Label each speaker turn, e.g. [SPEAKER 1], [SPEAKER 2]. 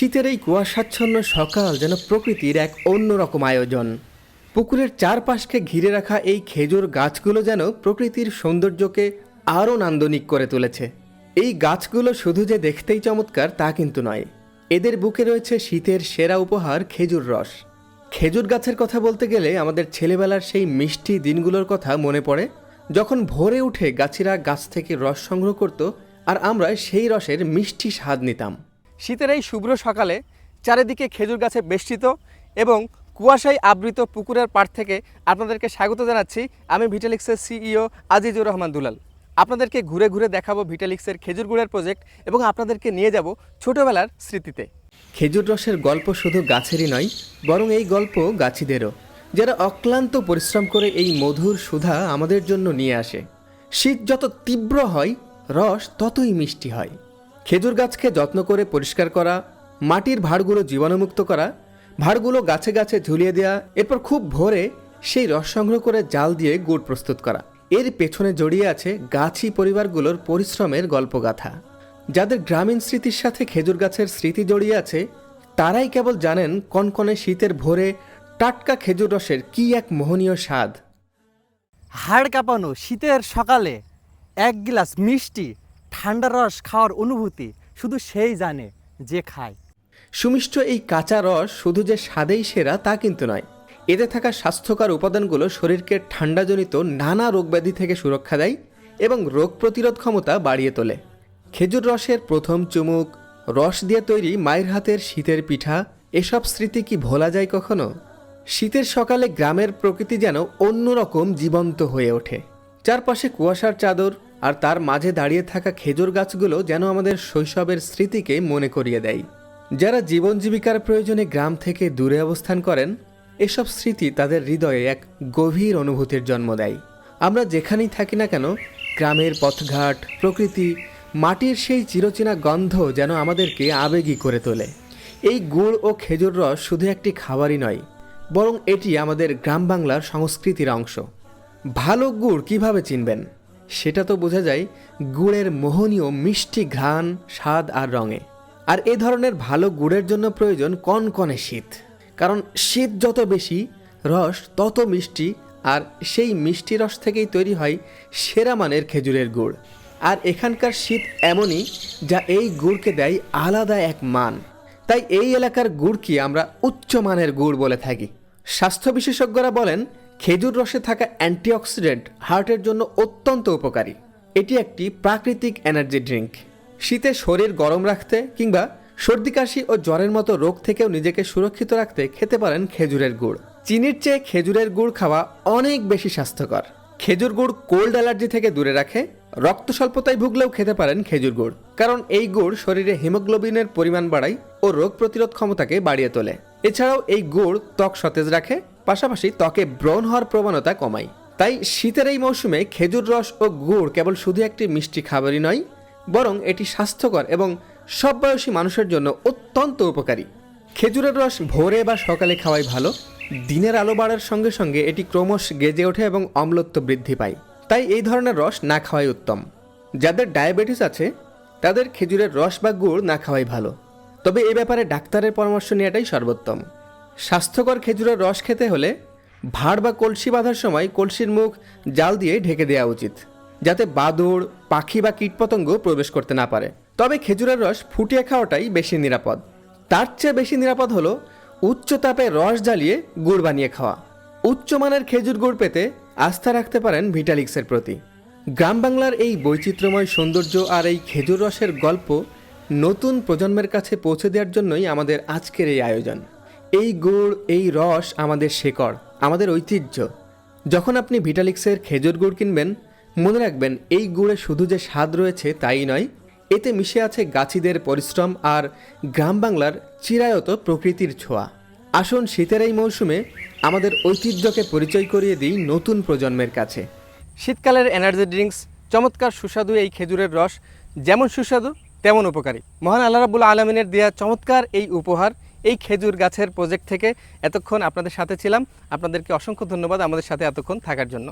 [SPEAKER 1] শীতের এই কুয়াশাচ্ছন্ন সকাল যেন প্রকৃতির এক অন্যরকম আয়োজন। পুকুরের চারপাশকে ঘিরে রাখা এই খেজুর গাছগুলো যেন প্রকৃতির সৌন্দর্যকে আরও নান্দনিক করে তুলেছে। এই গাছগুলো শুধু যে দেখতেই চমৎকার তা কিন্তু নয়। এদের বুকে রয়েছে শীতের সেরা উপহার খেজুর রস। খেজুর গাছের কথা বলতে গেলে আমাদের ছেলেবেলার সেই মিষ্টি দিনগুলোর কথা মনে পড়ে, যখন ভোরে উঠে গাছিরা গাছ থেকে রস সংগ্রহ করত আর আমরা সেই রসের মিষ্টি স্বাদ নিতাম।
[SPEAKER 2] শীতের এই শুভ্র সকালে চারিদিকে খেজুর গাছে বেষ্টিত এবং কুয়াশায় আবৃত পুকুরের পাড় থেকে আপনাদেরকে স্বাগত জানাচ্ছি। আমি ভিটালিক্সের সিইও আজিজুর রহমান দুলাল। আপনাদেরকে ঘুরে ঘুরে দেখাবো ভিটালিক্সের খেজুর গুড়ের প্রজেক্ট এবং আপনাদেরকে নিয়ে যাব ছোটবেলার স্মৃতিতে।
[SPEAKER 1] খেজুর রসের গল্প শুধু গাছেরই নয়, বরং এই গল্প গাছিদেরও, যারা অক্লান্ত পরিশ্রম করে এই মধুর সুধা আমাদের জন্য নিয়ে আসে। শীত যত তীব্র হয়, রস ততই মিষ্টি হয়। খেজুর গাছকে যত্ন করে পরিষ্কার করা, মাটির ভাড়গুলো জীবাণুমুক্ত করা, ভাড়গুলো গাছে গাছে ঝুলিয়ে দেওয়া এরপর খুব ভোরে সেই রস সংগ্রহ করে জাল দিয়ে গুড় প্রস্তুত করা। এর পেছনে জড়িয়ে আছে গাছি পরিবারগুলোর পরিশ্রমের গল্পগাথা। যাদের গ্রামীণ স্মৃতির সাথে খেজুর গাছের স্মৃতি জড়িয়ে আছে, তারাই কেবল জানেন কনকনে শীতের ভোরে টাটকা খেজুর রসের কি এক মোহনীয় স্বাদ।
[SPEAKER 3] হাড় কাঁপানো শীতের সকালে এক গ্লাস মিষ্টি ঠান্ডা রস খাওয়ার অনুভূতি শুধু সেই জানে যে খায়।
[SPEAKER 1] সুমিষ্ট এই কাঁচা রস শুধু যে স্বাদেই সেরা তা কিন্তু নয়। এতে থাকা স্বাস্থ্যকর উপাদানগুলো শরীরকে ঠান্ডাজনিত নানা রোগব্যাধি থেকে সুরক্ষা দেয় এবং রোগ প্রতিরোধ ক্ষমতা বাড়িয়ে তোলে। খেজুর রসের প্রথম চুমুক, রস দিয়ে তৈরি মায়ের হাতের শীতের পিঠা, এসব স্মৃতি কি ভোলা যায় কখনো? শীতের সকালে গ্রামের প্রকৃতি যেন অন্যরকম জীবন্ত হয়ে ওঠে। চারপাশে কুয়াশার চাদর আর তার মাঝে দাঁড়িয়ে থাকা খেজুর গাছগুলো যেন আমাদের শৈশবের স্মৃতিকে মনে করিয়ে দেয়। যারা জীবন জীবিকার প্রয়োজনে গ্রাম থেকে দূরে অবস্থান করেন, এসব স্মৃতি তাদের হৃদয়ে এক গভীর অনুভূতির জন্ম দেয়। আমরা যেখানেই থাকি না কেন, গ্রামের পথঘাট, প্রকৃতি, মাটির সেই চিরচেনা গন্ধ যেন আমাদেরকে আবেগী করে তোলে। এই গুড় ও খেজুর রস শুধু একটি খাবারই নয়, বরং এটি আমাদের গ্রাম বাংলার সংস্কৃতির অংশ। ভালো গুড় কীভাবে চিনবেন? সেটা তো বোঝা যায় গুড়ের মোহনীয় মিষ্টি ঘ্রাণ, স্বাদ আর রঙে। আর এ ধরনের ভালো গুড়ের জন্য প্রয়োজন কনকনে শীত। কারণ শীত যত বেশি, রস তত মিষ্টি, আর সেই মিষ্টি রস থেকেই তৈরি হয় সেরা মানের খেজুরের গুড়। আর এখানকার শীত এমনই যা এই গুড়কে দেয় আলাদা এক মান। তাই এই এলাকার গুড়কে আমরা উচ্চ মানের গুড় বলে থাকি? স্বাস্থ্য বিশেষজ্ঞরা বলেন খেজুর রসে থাকা অ্যান্টিঅক্সিডেন্ট হার্টের জন্য অত্যন্ত উপকারী। এটি একটি প্রাকৃতিক এনার্জি ড্রিঙ্ক। শীতে শরীর গরম রাখতে কিংবা সর্দি, কাশি ও জ্বরের মতো রোগ থেকেও নিজেকে সুরক্ষিত রাখতে খেতে পারেন খেজুরের গুড়। চিনির চেয়ে খেজুরের গুড় খাওয়া অনেক বেশি স্বাস্থ্যকর। খেজুর গুড় কোল্ড অ্যালার্জি থেকে দূরে রাখে, রক্ত স্বল্পতায় ভুগলেও খেতে পারেন খেজুর গুড়, কারণ এই গুড় শরীরে হিমোগ্লোবিনের পরিমাণ বাড়ায় ও রোগ প্রতিরোধ ক্ষমতাকে বাড়িয়ে তোলে। এছাড়াও এই গুড় ত্বক সতেজ রাখে পাশাপাশি ত্বকে ব্রণ হওয়ার প্রবণতা কমায়। তাই শীতের এই মৌসুমে খেজুর রস ও গুড় কেবল শুধু একটি মিষ্টি খাবারই নয়, বরং এটি স্বাস্থ্যকর এবং সব বয়সী মানুষের জন্য অত্যন্ত উপকারী। খেজুরের রস ভোরে বা সকালে খাওয়াই ভালো, দিনের আলো বাড়ার সঙ্গে সঙ্গে এটি ক্রমশ গেজে ওঠে এবং অম্লত্ব বৃদ্ধি পায়। তাই এই ধরনের রস না খাওয়াই উত্তম। যাদের ডায়াবেটিস আছে, তাদের খেজুরের রস বা গুড় না খাওয়াই ভালো। তবে এ ব্যাপারে ডাক্তারের পরামর্শ নেওয়াটাই সর্বোত্তম। স্বাস্থ্যকর খেজুরের রস খেতে হলে ভাড় বা কলসি বাঁধার সময় কলসির মুখ জাল দিয়ে ঢেকে দেওয়া উচিত, যাতে বাদুড়, পাখি বা কীটপতঙ্গ প্রবেশ করতে না পারে। তবে খেজুরের রস ফুটিয়ে খাওয়াটাই বেশি নিরাপদ। তার চেয়ে বেশি নিরাপদ হলো উচ্চ তাপে রস জ্বালিয়ে গুড় বানিয়ে খাওয়া। উচ্চমানের খেজুর গুড় পেতে আস্থা রাখতে পারেন ভিটালিক্সের প্রতি। গ্রাম বাংলার এই বৈচিত্র্যময় সৌন্দর্য আর এই খেজুর রসের গল্প নতুন প্রজন্মের কাছে পৌঁছে দেওয়ার জন্যই আমাদের আজকের এই আয়োজন। এই গুড়, এই রস আমাদের শেকড়, আমাদের ঐতিহ্য। যখন আপনি ভিটালিক্সের খেজুর গুড় কিনবেন, মনে রাখবেন এই গুড়ে শুধু যে স্বাদ রয়েছে তাই নয়, এতে মিশে আছে গাছিদের পরিশ্রম আর গ্রাম বাংলার চিরায়ত প্রকৃতির ছোঁয়া। আসুন শীতের এই মৌসুমে আমাদের ঐতিহ্যকে পরিচয় করিয়ে দিই নতুন প্রজন্মের কাছে।
[SPEAKER 2] শীতকালের এনার্জি ড্রিঙ্কস চমৎকার সুস্বাদু এই খেজুরের রস, যেমন সুস্বাদু, তেমন উপকারী। মহান আল্লাহ রাবুল আলমিনের দেওয়া চমৎকার এই উপহার এই খেজুর গাছের প্রজেক্ট থেকে এতক্ষণ আপনাদের সাথে ছিলাম। আপনাদেরকে অসংখ্য ধন্যবাদ আমাদের সাথে এতক্ষণ থাকার জন্য।